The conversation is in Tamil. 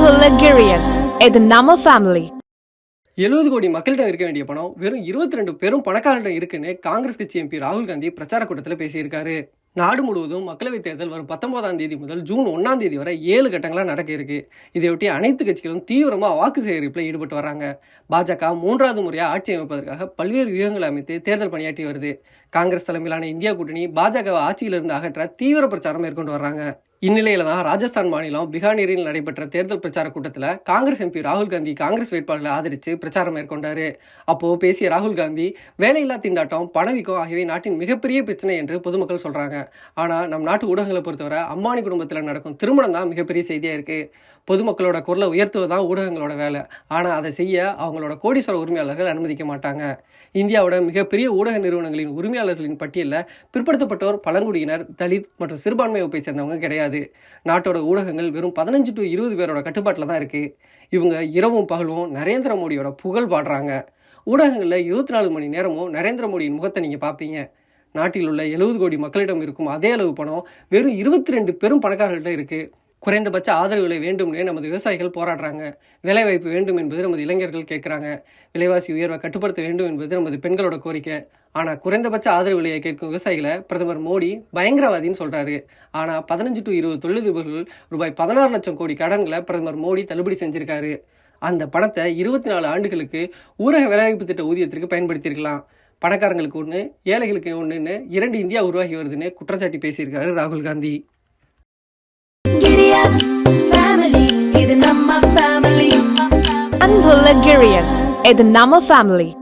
இது நம்ம ஃபேமிலி எழுபது கோடி மக்கள்கிட்ட இருக்க வேண்டிய பணம் வெறும் இருபத்தி ரெண்டு பெரும் பணக்காரர்கிட்ட இருக்குன்னு காங்கிரஸ் கட்சி எம்பி ராகுல் காந்தி பிரச்சார கூட்டத்தில் பேசியிருக்காரு. நாடு முழுவதும் மக்களவைத் தேர்தல் வரும் பத்தொன்பதாம் தேதி முதல் ஜூன் ஒன்றாம் தேதி வரை ஏழு கட்டங்களாக நடக்க இருக்கு. இதையொட்டி அனைத்து கட்சிகளும் தீவிரமாக வாக்கு சேகரிப்பில் ஈடுபட்டு வராங்க. பாஜக மூன்றாவது முறையாக ஆட்சி அமைப்பதற்காக பல்வேறு வியூகங்களை அமைத்து தேர்தல் பணியாற்றி வருது. காங்கிரஸ் தலைமையிலான இந்தியா கூட்டணி பாஜகவை ஆட்சியிலிருந்து அகற்ற தீவிர பிரச்சாரம் மேற்கொண்டு வர்றாங்க. இந்நிலையில தான் ராஜஸ்தான் மாநிலம் பிகானீரில் நடைபெற்ற தேர்தல் பிரச்சார கூட்டத்தில் காங்கிரஸ் எம்பி ராகுல் காந்தி காங்கிரஸ் வேட்பாளர்களை ஆதரித்து பிரச்சாரம் மேற்கொண்டாரு. அப்போ பேசிய ராகுல் காந்தி வேலையில்லா திண்டாட்டம் பணவீக்கம் ஆகியவை நாட்டின் மிகப்பெரிய பிரச்சனை என்று பொதுமக்கள் சொல்றாங்க. ஆனால் நம் நாட்டு ஊடகங்களை பொறுத்தவரை அம்பானி குடும்பத்தில் நடக்கும் திருமணம் தான் மிகப்பெரிய செய்தியாக இருக்கு. பொதுமக்களோட குரலை உயர்த்துவது தான் ஊடகங்களோட வேலை. ஆனால் அதை செய்ய அவங்களோட கோடீஸ்வர உரிமையாளர்கள் அனுமதிக்க மாட்டாங்க. இந்தியாவோட மிகப்பெரிய ஊடக நிறுவனங்களின் உரிமையாளர்களின் பட்டியலில் பிற்படுத்தப்பட்டோர் பழங்குடியினர் தலித் மற்றும் சிறுபான்மை வகுப்பை சேர்ந்தவங்க கிடையாது. நாட்டோட ஊடகங்கள் வெறும் பதினஞ்சு டு இருபது பேரோட கட்டுப்பாட்டில் தான் இருக்குது இவங்க இரவும் பகலும் நரேந்திர மோடியோட புகழ் பாடுறாங்க. ஊடகங்களில் இருபத்தி நாலு மணி நேரமும் நரேந்திர மோடியின் முகத்தை நீங்கள் பார்ப்பீங்க நாட்டில் உள்ள எழுபது கோடி மக்களிடம் இருக்கும் அதே அளவு பணம் வெறும் இருபத்தி ரெண்டு பெரும் பணக்காரர்கள்ட்ட இருக்குது குறைந்தபட்ச ஆதரவு விலை வேண்டும்னே நமது விவசாயிகள் போராடுறாங்க. வேலைவாய்ப்பு வேண்டும் என்பது நமது இளைஞர்கள் கேட்குறாங்க. விலைவாசி உயர்வை கட்டுப்படுத்த வேண்டும் என்பது நமது பெண்களோட கோரிக்கை. ஆனால் குறைந்தபட்ச ஆதரவு விலையை கேட்கும் விவசாயிகளை பிரதமர் மோடி பயங்கரவாதின்னு சொல்கிறாரு ஆனால் பதினஞ்சு டு இருபது தொழிலதிபர்கள் ரூபாய் பதினாறு லட்சம் கோடி கடன்களை பிரதமர் மோடி தள்ளுபடி செஞ்சுருக்காரு. அந்த பணத்தை இருபத்தி நாலு ஆண்டுகளுக்கு ஊரக வேலைவாய்ப்பு திட்ட ஊதியத்திற்கு பயன்படுத்தியிருக்கலாம். பணக்காரங்களுக்கு ஒன்று ஏழைகளுக்கு ஒன்றுன்னு இரண்டு இந்தியா உருவாகி வருதுன்னு குற்றச்சாட்டி பேசியிருக்காரு ராகுல் காந்தி. இது நம்ம family. அன்புள்ள கிரியஸ் இது நம்ம ஃபேமிலி